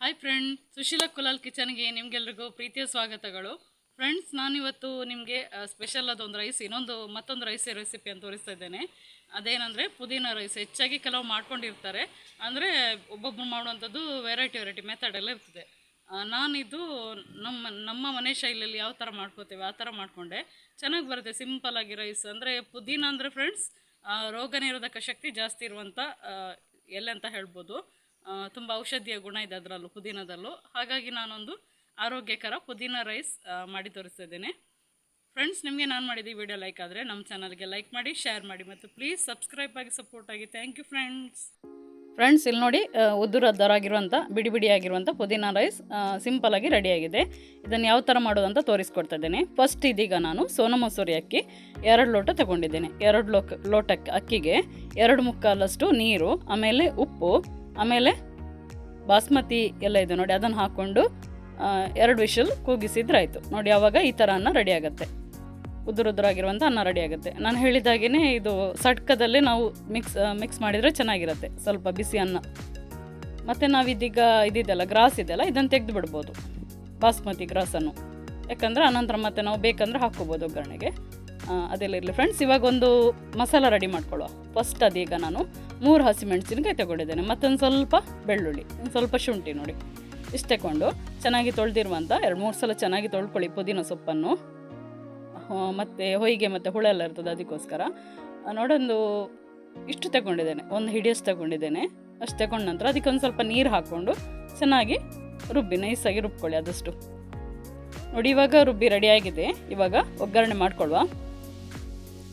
Hi friend Sushila Kulal ಕಿಚನ್ಗೆ ನಿಮಗೆಲ್ರಿಗೂ ಪ್ರೀತಿಯ ಸ್ವಾಗತಗಳು. ಫ್ರೆಂಡ್ಸ್ ನಾನಿವತ್ತು ನಿಮಗೆ ಸ್ಪೆಷಲ್ ಅದೊಂದು ರೈಸ್ ಇನ್ನೊಂದು, ಮತ್ತೊಂದು ರೈಸ್ ರೆಸಿಪಿ ಅಂತ ತೋರಿಸ್ತಾ ಇದ್ದೇನೆ. ಅದೇನಂದರೆ, ಪುದೀನ ರೈಸ್ ಹೆಚ್ಚಾಗಿ ಕೆಲವು ಮಾಡ್ಕೊಂಡಿರ್ತಾರೆ. ಅಂದರೆ ಒಬ್ಬೊಬ್ಬರು ಮಾಡುವಂಥದ್ದು ವೆರೈಟಿ ವೆರೈಟಿ ಮೆಥಡ್ ಎಲ್ಲ ಇರ್ತದೆ. ನಾನಿದು ನಮ್ಮ ನಮ್ಮ ಮನೆ ಶೈಲಿಯಲ್ಲಿ ಯಾವ ಥರ ಮಾಡ್ಕೋತೇವೆ, ಆ ಥರ ಮಾಡಿಕೊಂಡೆ. ಚೆನ್ನಾಗಿ ಬರುತ್ತೆ ಸಿಂಪಲ್ ಆಗಿ ರೈಸ್ ಅಂದರೆ, ಪುದೀನ ಅಂದರೆ ಫ್ರೆಂಡ್ಸ್ ರೋಗ ನಿರೋಧಕ ಶಕ್ತಿ ಜಾಸ್ತಿ ಇರುವಂಥ ಎಲ್ಲ ಎಲೆ ಅಂತ ಹೇಳ್ಬೋದು. ತುಂಬ ಔಷಧೀಯ ಗುಣ ಇದೆ ಅದರಲ್ಲೂ, ಪುದೀನದಲ್ಲೂ. ಹಾಗಾಗಿ ನಾನೊಂದು ಆರೋಗ್ಯಕರ ಪುದೀನ ರೈಸ್ ಮಾಡಿ ತೋರಿಸ್ತಾ ಇದ್ದೇನೆ ಫ್ರೆಂಡ್ಸ್ ನಿಮಗೆ ನಾನು ಮಾಡಿದ ವಿಡಿಯೋ ಲೈಕ್ ಆದರೆ ನಮ್ಮ ಚಾನಲ್ಗೆ ಲೈಕ್ ಮಾಡಿ ಶೇರ್ ಮಾಡಿ ಮತ್ತು ಪ್ಲೀಸ್ ಸಬ್ಸ್ಕ್ರೈಬ್ ಆಗಿ ಸಪೋರ್ಟ್ ಆಗಿ. ಥ್ಯಾಂಕ್ ಯು ಫ್ರೆಂಡ್ಸ್ ಫ್ರೆಂಡ್ಸ್ ಇಲ್ಲಿ ನೋಡಿ ಉದ್ದುರದ್ದರಾಗಿರುವಂಥ ಬಿಡಿ ಬಿಡಿಯಾಗಿರುವಂಥ ಪುದೀನ ರೈಸ್ ಸಿಂಪಲಾಗಿ ರೆಡಿಯಾಗಿದೆ ಇದನ್ನು ಯಾವ ಥರ ಅಂತ ತೋರಿಸ್ಕೊಡ್ತಾ ಇದ್ದೇನೆ ಫಸ್ಟ್ ಇದೀಗ ನಾನು ಸೋನಾ ಮಸೂರಿ ಅಕ್ಕಿ, ಎರಡು ಲೋಟ ತಗೊಂಡಿದ್ದೇನೆ. ಎರಡು ಲೋಕ ಲೋಟ ಅಕ್ಕಿಗೆ ಎರಡು ಮುಕ್ಕಾಲಷ್ಟು ನೀರು, ಆಮೇಲೆ ಉಪ್ಪು ಆಮೇಲೆ ಬಾಸ್ಮತಿ ಎಲ್ಲ ಇದೆ ನೋಡಿ, ಅದನ್ನು ಹಾಕ್ಕೊಂಡು ಎರಡು ವಿಷಲ್ ಕೂಗಿಸಿದ್ರೆ ಆಯಿತು ನೋಡಿ ಆವಾಗ ಈ ಥರ ಅನ್ನ ರೆಡಿ ಆಗುತ್ತೆ. ಉದುರುದುರಾಗಿರುವಂಥ ಅನ್ನ ರೆಡಿ ಆಗುತ್ತೆ. ನಾನು ಹೇಳಿದಾಗೇ ಇದು ಸಟ್ಕದಲ್ಲೇ ನಾವು ಮಿಕ್ಸ್ ಮಿಕ್ಸ್ ಮಾಡಿದರೆ ಚೆನ್ನಾಗಿರುತ್ತೆ, ಸ್ವಲ್ಪ ಬಿಸಿ ಅನ್ನ. ಮತ್ತು ನಾವಿದೀಗ ಇದಿದೆಲ್ಲ, ಗ್ರಾಸ್ ಇದೆಯಲ್ಲ ಇದನ್ನು ತೆಗೆದು ಬಿಡ್ಬೋದು ಬಾಸ್ಮತಿ ಗ್ರಾಸನ್ನು. ಯಾಕಂದರೆ ಅನಂತರ ಮತ್ತೆ ನಾವು ಬೇಕಂದರೆ ಹಾಕ್ಕೋಬೋದು ಒಗ್ಗರಣೆಗೆ. ಅದೆಲ್ಲ ಇರಲಿ. ಫ್ರೆಂಡ್ಸ್ ಇವಾಗ ಒಂದು ಮಸಾಲ ರೆಡಿ ಮಾಡ್ಕೊಳ್ಳುವ. ಫಸ್ಟ್ ಅದೀಗ ನಾನು ಮೂರು ಹಸಿಮೆಣಸಿನಕಾಯಿ ತಗೊಂಡಿದ್ದೇನೆ. ಮತ್ತೊಂದು ಸ್ವಲ್ಪ ಬೆಳ್ಳುಳ್ಳಿ, ಒಂದು ಸ್ವಲ್ಪ ಶುಂಠಿ ನೋಡಿ. ಇಷ್ಟು ತಗೊಂಡು ಚೆನ್ನಾಗಿ ತೊಳೆದಿರುವಂಥ ಎರಡು ಮೂರು ಸಲ ಚೆನ್ನಾಗಿ ತೊಳ್ಕೊಳ್ಳಿ ಪುದೀನ ಸೊಪ್ಪನ್ನು. ಮತ್ತು ಹೊಯ್ಗೆ ಮತ್ತು ಹುಳ ಎಲ್ಲ ಇರ್ತದೆ ಅದಕ್ಕೋಸ್ಕರ. ನೋಡೊಂದು ಇಷ್ಟು ತಗೊಂಡಿದ್ದೇನೆ. ಒಂದು ಹಿಡಿಯಷ್ಟು ತಗೊಂಡಿದ್ದೇನೆ. ಅಷ್ಟು ತಗೊಂಡ ನಂತರ ಅದಕ್ಕೆ ಒಂದು ಸ್ವಲ್ಪ ನೀರು ಹಾಕ್ಕೊಂಡು ಚೆನ್ನಾಗಿ ರುಬ್ಬಿ, ನೈಸಾಗಿ ರುಬ್ಕೊಳ್ಳಿ ಆದಷ್ಟು. ನೋಡಿ, ಇವಾಗ ರುಬ್ಬಿ ರೆಡಿಯಾಗಿದೆ ಇವಾಗ ಒಗ್ಗರಣೆ ಮಾಡ್ಕೊಳ್ಳುವ.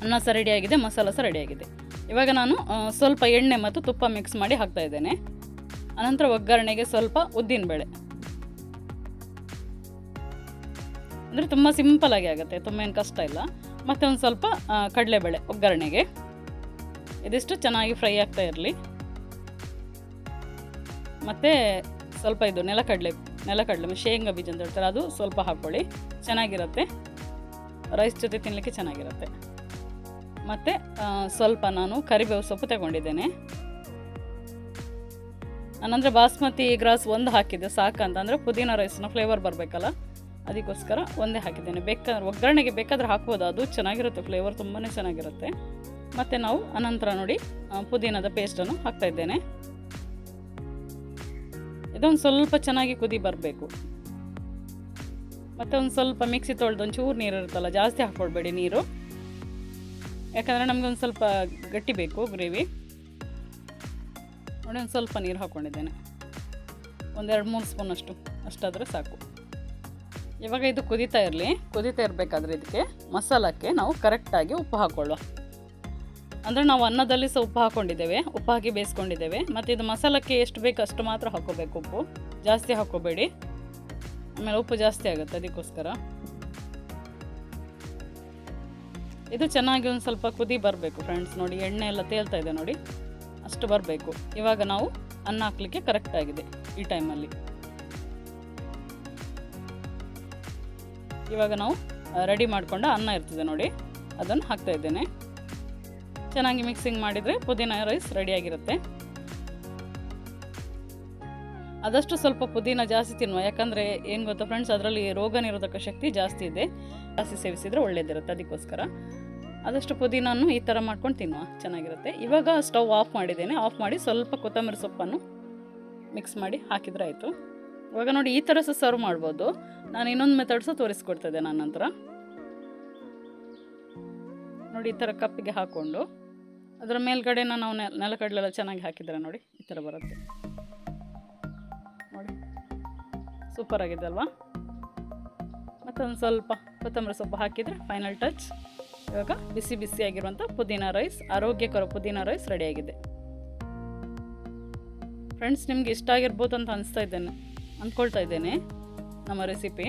ಅನ್ನ ಸಹ ರೆಡಿಯಾಗಿದೆ ಮಸಾಲ ಸಹ ರೆಡಿಯಾಗಿದೆ ಇವಾಗ ನಾನು ಸ್ವಲ್ಪ ಎಣ್ಣೆ ಮತ್ತು ತುಪ್ಪ ಮಿಕ್ಸ್ ಮಾಡಿ ಹಾಕ್ತಾ ಇದ್ದೇನೆ. ಅನಂತರ ಒಗ್ಗರಣೆಗೆ ಸ್ವಲ್ಪ ಉದ್ದಿನಬೇಳೆ ಅಂದರೆ ತುಂಬ ಸಿಂಪಲಾಗಿ ಆಗುತ್ತೆ, ತುಂಬ ಏನು ಕಷ್ಟ ಇಲ್ಲ. ಮತ್ತು ಒಂದು ಸ್ವಲ್ಪ ಕಡಲೆಬೇಳೆ ಒಗ್ಗರಣೆಗೆ. ಇದಿಷ್ಟು ಚೆನ್ನಾಗಿ ಫ್ರೈ ಆಗ್ತಾ ಇರಲಿ. ಮತ್ತು ಸ್ವಲ್ಪ ಇದು ನೆಲಕಡಲೆ ನೆಲಕಡಲೆ ಶೇಂಗಾ ಬೀಜ ಅಂತ ಹೇಳ್ತಾರೆ, ಅದು ಸ್ವಲ್ಪ ಹಾಕ್ಕೊಳ್ಳಿ ಚೆನ್ನಾಗಿರುತ್ತೆ. ರೈಸ್ ಜೊತೆ ತಿನ್ನಲಿಕ್ಕೆ ಚೆನ್ನಾಗಿರುತ್ತೆ. ಮತ್ತು ಸ್ವಲ್ಪ ನಾನು ಕರಿಬೇವು ಸೊಪ್ಪು ತಗೊಂಡಿದ್ದೇನೆ. ನಾನಂದರೆ ಬಾಸ್ಮತಿ ಗ್ರಾಸ್ ಒಂದು ಹಾಕಿದ್ದೆ ಸಾಕಂತಂದರೆ ಪುದೀನ ರೈಸ್ನ ಫ್ಲೇವರ್ ಬರಬೇಕಲ್ಲ, ಅದಕ್ಕೋಸ್ಕರ ಒಂದೇ ಹಾಕಿದ್ದೇನೆ. ಬೇಕಾದ್ರೆ ಒಗ್ಗರಣೆಗೆ ಬೇಕಾದರೆ ಹಾಕ್ಬೋದು, ಅದು ಚೆನ್ನಾಗಿರುತ್ತೆ ಫ್ಲೇವರ್ ತುಂಬಾ ಚೆನ್ನಾಗಿರುತ್ತೆ. ಮತ್ತು ನಾವು ಅನಂತರ ನೋಡಿ ಪುದೀನದ ಪೇಸ್ಟನ್ನು ಹಾಕ್ತಾ ಇದ್ದೇನೆ. ಇದೊಂದು ಸ್ವಲ್ಪ ಚೆನ್ನಾಗಿ ಕುದಿ ಬರಬೇಕು. ಮತ್ತು ಒಂದು ಸ್ವಲ್ಪ ಮಿಕ್ಸಿ ತೊಳೆದು ಒಂಚೂರು ನೀರು ಇರುತ್ತಲ್ಲ, ಜಾಸ್ತಿ ಹಾಕ್ಕೊಳ್ಬೇಡಿ ನೀರು. ಯಾಕಂದರೆ ಒಂದು ಸ್ವಲ್ಪ ಗಟ್ಟಿ ಬೇಕು ಗ್ರೇವಿ. ನೋಡಿ ಒಂದು ಸ್ವಲ್ಪ ನೀರು ಹಾಕ್ಕೊಂಡಿದ್ದೇನೆ ಒಂದೆರಡು ಮೂರು ಸ್ಪೂನ್ ಅಷ್ಟು, ಅಷ್ಟಾದರೆ ಸಾಕು. ಇವಾಗ ಇದು ಕುದೀತಾ ಇರಲಿ. ಕುದೀತಾ ಇರಬೇಕಾದ್ರೆ ಇದಕ್ಕೆ ಮಸಾಲಕ್ಕೆ ನಾವು ಕರೆಕ್ಟಾಗಿ ಉಪ್ಪು ಹಾಕ್ಕೊಳ್ಳುವ ಅಂದರೆ ನಾವು ಅನ್ನದಲ್ಲಿ ಸಹ ಉಪ್ಪು ಹಾಕ್ಕೊಂಡಿದ್ದೇವೆ ಉಪ್ಪು ಹಾಕಿ ಬೇಯಿಸ್ಕೊಂಡಿದ್ದೇವೆ. ಮತ್ತು ಇದು ಮಸಾಲಕ್ಕೆ ಎಷ್ಟು ಬೇಕು ಅಷ್ಟು ಮಾತ್ರ ಹಾಕ್ಕೋಬೇಕು ಉಪ್ಪು. ಜಾಸ್ತಿ ಹಾಕ್ಕೋಬೇಡಿ ಆಮೇಲೆ ಉಪ್ಪು ಜಾಸ್ತಿ ಆಗುತ್ತೆ ಅದಕ್ಕೋಸ್ಕರ. ಇದು ಚೆನ್ನಾಗಿ ಒಂದು ಸ್ವಲ್ಪ ಕುದಿ ಬರಬೇಕು ಫ್ರೆಂಡ್ಸ್ ನೋಡಿ, ಎಣ್ಣೆ ಎಲ್ಲ ತೇಲ್ತಾ ಇದೆ ನೋಡಿ. ಅಷ್ಟು ಬರಬೇಕು. ಇವಾಗ ನಾವು ಅನ್ನ ಹಾಕ್ಲಿಕ್ಕೆ ಕರೆಕ್ಟ್ ಆಗಿದೆ ಈ ಟೈಮಲ್ಲಿ ಇವಾಗ ನಾವು ರೆಡಿ ಮಾಡಿಕೊಂಡ ಅನ್ನ ಇರ್ತದೆ ನೋಡಿ. ಅದನ್ನು ಹಾಕ್ತಾ ಇದ್ದೇನೆ. ಚೆನ್ನಾಗಿ ಮಿಕ್ಸಿಂಗ್ ಮಾಡಿದರೆ ಪುದೀನ ರೈಸ್ ರೆಡಿಯಾಗಿರುತ್ತೆ ಆದಷ್ಟು ಸ್ವಲ್ಪ ಪುದೀನ ಜಾಸ್ತಿ ತಿನ್ನುವ. ಯಾಕಂದರೆ, ಏನು ಗೊತ್ತಾ ಫ್ರೆಂಡ್ಸ್ ಅದರಲ್ಲಿ ರೋಗ ನಿರೋಧಕ ಶಕ್ತಿ ಜಾಸ್ತಿ ಇದೆ. ಜಾಸ್ತಿ ಸೇವಿಸಿದರೆ ಒಳ್ಳೆಯದಿರುತ್ತೆ ಅದಕ್ಕೋಸ್ಕರ. ಆದಷ್ಟು ಪುದೀನನ್ನು ಈ ಥರ ಮಾಡ್ಕೊಂಡು ತಿನ್ನುವ. ಚೆನ್ನಾಗಿರುತ್ತೆ. ಇವಾಗ ಸ್ಟವ್ ಆಫ್ ಮಾಡಿದ್ದೇನೆ. ಆಫ್ ಮಾಡಿ ಸ್ವಲ್ಪ ಕೊತ್ತಂಬರಿ ಸೊಪ್ಪನ್ನು ಮಿಕ್ಸ್ ಮಾಡಿ ಹಾಕಿದ್ರೆ ಆಯಿತು. ಇವಾಗ ನೋಡಿ ಈ ಥರ ಸಹ ಸರ್ವ್ ಮಾಡ್ಬೋದು. ನಾನು ಇನ್ನೊಂದು ಮೆಥಡ್ ಸಹ ತೋರಿಸ್ಕೊಡ್ತಿದ್ದೆ ನನ್ನ ನಂತರ ನೋಡಿ ಈ ಥರ ಕಪ್ಪಿಗೆ ಹಾಕ್ಕೊಂಡು. ಅದರ ಮೇಲ್ಗಡೆನ ನಾವು ನೆಲ ನೆಲಕಡಲೆಲ್ಲ ಚೆನ್ನಾಗಿ ಹಾಕಿದ್ರೆ ನೋಡಿ ಈ ಥರ ಬರುತ್ತೆ. ನೋಡಿ. ಸೂಪರ್ ಆಗಿದೆ ಅಲ್ವಾ? ಮತ್ತೊಂದು ಸ್ವಲ್ಪ ಕೊತ್ತಂಬರಿ ಸೊಪ್ಪು ಹಾಕಿದರೆ ಫೈನಲ್ ಟಚ್ ಇವಾಗ ಬಿಸಿ ಬಿಸಿಯಾಗಿರುವಂಥ ಪುದೀನ ರೈಸ್, ಆರೋಗ್ಯಕರ ಪುದೀನ ರೈಸ್ ರೆಡಿಯಾಗಿದೆ. ಫ್ರೆಂಡ್ಸ್ ನಿಮ್ಗೆ ಇಷ್ಟ ಆಗಿರ್ಬೋದು ಅಂತ ಅನಿಸ್ತಾ ಇದ್ದೇನೆ. ಅಂದ್ಕೊಳ್ತಾ ಇದ್ದೇನೆ ನಮ್ಮ ರೆಸಿಪಿ